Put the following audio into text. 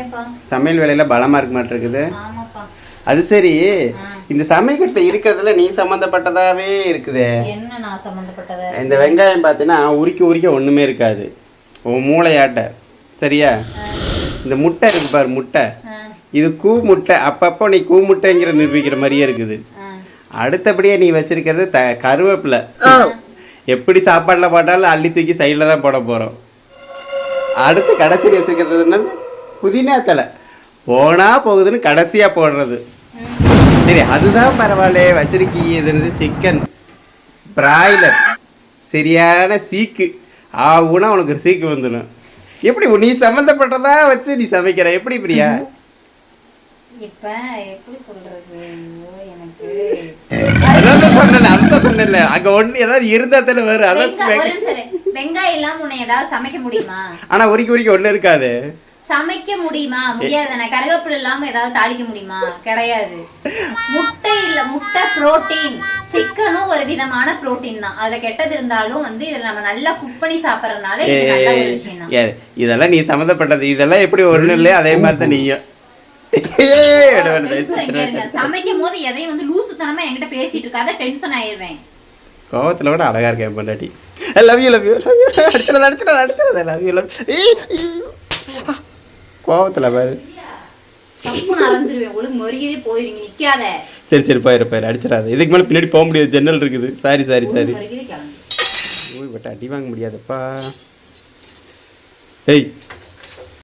ஏப்பா சமையல் வேலையில பலமா இருக்க மாட்டிருக்குது. அது சரி. இந்த சமையல்கிட்ட இருக்கிறதுல நீ சம்மந்தப்பட்டதாவே இருக்குதே. என்ன நான் சம்மந்தப்பட்டத? இந்த வெங்காயம் பார்த்தீங்கன்னா உரிக்க உரிக்க ஒண்ணுமே இருக்காது. உன் மூளையாட்ட. சரியா? இந்த முட்டை இருக்கு பாரு முட்டை. இது கூ முட்டை. அப்பப்போ நீ கூ முட்டைங்கிற நிரூபிக்கிற மாதிரியே இருக்குது. அடுத்தபடியே நீ வச்சிருக்கிறது த கருவேப்பிலை. எப்படி சாப்பாட்டில் போட்டாலும் அள்ளி தூக்கி சைடில் தான் போட போகிறோம் அடுத்து கடைசியில் வச்சிருக்கிறது என்னது? புதினா தலை. போனா போகுதுன்னு கடைசியாக போடுறது. சரி அதுதான் பரவாயில்ல வச்சிருக்கீங்க இது சிக்கன் பிராய்லர் சரியான சீக்கு. ஆகுனா உனக்கு ஒரு சீக்கு வந்துடும். எப்படி நீ சம்மந்தப்பட்டதா வச்சு நீ சமைக்கிற? எப்படி பிரியா? இப்ப எப்படி சொல்றது? ஐயோ, எனக்கு அதான் சொன்னேன் அந்த சொன்னேன்ல. அங்க ஒண்ணு ஏதாவது இருந்தா தானே வரும் அதான் வெங்காயம் ஒரு நிமிஷம் இரு. வெங்காயம் இல்லாம உன்னை ஏதாவது சமைக்க முடியுமா? ஆனா உரிக்க உரிக்க ஒண்ணு இருக்காது. சமைக்க முடியுமா? முடியாதுண்ணே கருவேப்பிலை இல்லாம ஏதாவது தாளிக்க முடியுமா? கிடையாது. முட்டை இல்ல முட்டை புரோட்டீன். சிக்கனும் ஒரு விதமான புரோட்டீன் தான். அதுல கெட்டது இருந்தாலும் வந்து இதுல நம்ம நல்லா குக் பண்ணி சாப்பிடறதுனால இது நல்ல ஒரு விஷயம் தான். இதெல்லாம் நீ சம்மந்தப்பட்டது. இதெல்லாம் எப்படி ஒண்ணு இல்லையோ அதே மாதிரி தான் நீயும். சமைக்கும் போது எதையும் வந்து லூசுத்தனமா என்கிட்ட பேசிட்டு இருக்காத டென்ஷன் ஆயிருவேன் கோவத்துல கூட அழகா இருக்கேன் பொண்டாட்டி. Love you love you love you அடிச்சிடாத அடிச்சிடாத அடிச்சிடாத லவ் யூ லவ் கோவத்துல பாரு. சரி சரி போயிரு போயிரு அடிச்சிடாத. இதுக்கு மேலே பின்னாடி போக முடியாது. ஜன்னல் இருக்குது. Sorry sorry sorry. ஓய் பட்ட அடி வாங்க முடியாதுப்பா. ஏய்